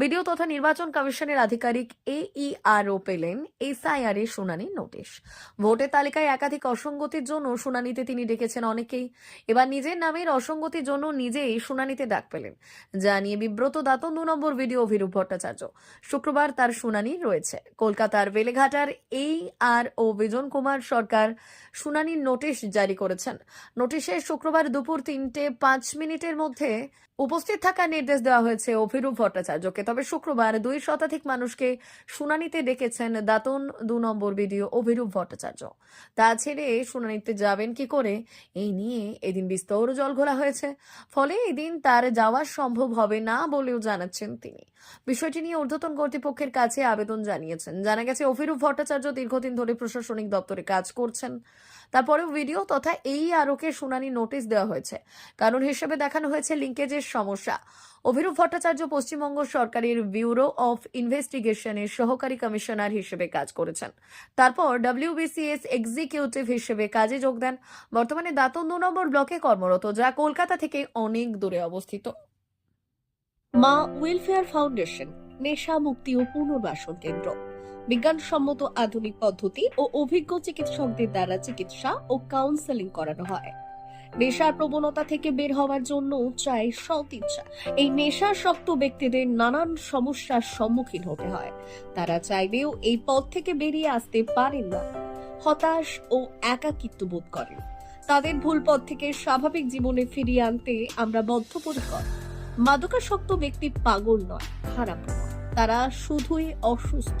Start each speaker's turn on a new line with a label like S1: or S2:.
S1: BDO তথা নির্বাচন কমিশনের আধিকারিক এইআরও পেলেন এসআইআর এর শুনানির নোটিশ। ভোটের তালিকায় একাধিক অসঙ্গতির জন্য শুনানিতে তিনি ডেকেছেন অনেকেই। এবার নিজের নামের অসঙ্গতির জন্য নিজেই শুনানিতে ডাক পেলেন, যা নিয়ে বিব্রত দাতন দু নম্বর ভিডিও অভিরূপ ভট্টাচার্য। শুক্রবার তার শুনানি রয়েছে। কলকাতার বেলেঘাটার এই আর ও বিজন কুমার সরকার শুনানির নোটিশ জারি করেছেন। নোটিশে শুক্রবার দুপুর তিনটে পাঁচ মিনিটের মধ্যে উপস্থিত থাকার নির্দেশ দেওয়া হয়েছে অভিরূপ ভট্টাচার্যকে। তবে শুক্রবার দুই শতাধিক মানুষকে শুনানিতে ডেকেছেন দাতন দু নম্বর বিডিও অভিরূপ ভট্টাচার্য। তা ছেড়ে শুনানিতে যাবেন কি করে? এই নিয়ে এদিন বিস্তর জল ঘোলা হয়েছে। ফলে এদিন তার যাওয়া সম্ভব হবে না বলেও জানাচ্ছেন তিনি। বিষয়টি নিয়ে ঊর্ধ্বতন কর্তৃপক্ষের কাছে আবেদন জানিয়েছেন। জানা গেছে, অভিরূপ ভট্টাচার্য দীর্ঘদিন ধরে প্রশাসনিক দপ্তরে কাজ করছেন। তারপরেও ভিডিও তথা এই আরোকে শুনানি নোটিশ দেওয়া হয়েছে। কারণ হিসেবে দেখানো হয়েছে লিঙ্কেজের সমস্যা। অভিরূপ ভট্টাচার্য পশ্চিমবঙ্গ সরকারের ব্যুরো অফ ইনভেস্টিগেশনের সহকারী কমিশনার হিসেবে কাজ করেছেন। তারপর ডব্লিউবিসিএস এক্সিকিউটিভ হিসেবে কাজে যোগ দেন। বর্তমানে দাতন দু নম্বর ব্লকে কর্মরত, যা কলকাতা থেকে অনেক দূরে অবস্থিত। মা ওয়েলফেয়ার ফাউন্ডেশন নেশা মুক্তি ও পুনর্বাসন কেন্দ্র। বিজ্ঞানসম্মত আধুনিক পদ্ধতি ও অভিজ্ঞ চিকিৎসকদের দ্বারা চিকিৎসা ও কাউন্সেলিং করানো হয়। নেশার প্রবণতা থেকে বের হওয়ার জন্য চাই সৎ ইচ্ছা। এই নেশাসক্ত ব্যক্তিদের নানান সমস্যার সম্মুখীন হতে হয়। তারা চাইলেও এই পথ থেকে বেরিয়ে আসতে পারেন না। হতাশ ও একাকিত্ব বোধ করেন। তাদের ভুল পথ থেকে স্বাভাবিক জীবনে ফিরিয়ে আনতে আমরা বদ্ধপরিকর। মাদকাসক্ত ব্যক্তি পাগল নয়, খারাপ তারা শুধুই অসুস্থ।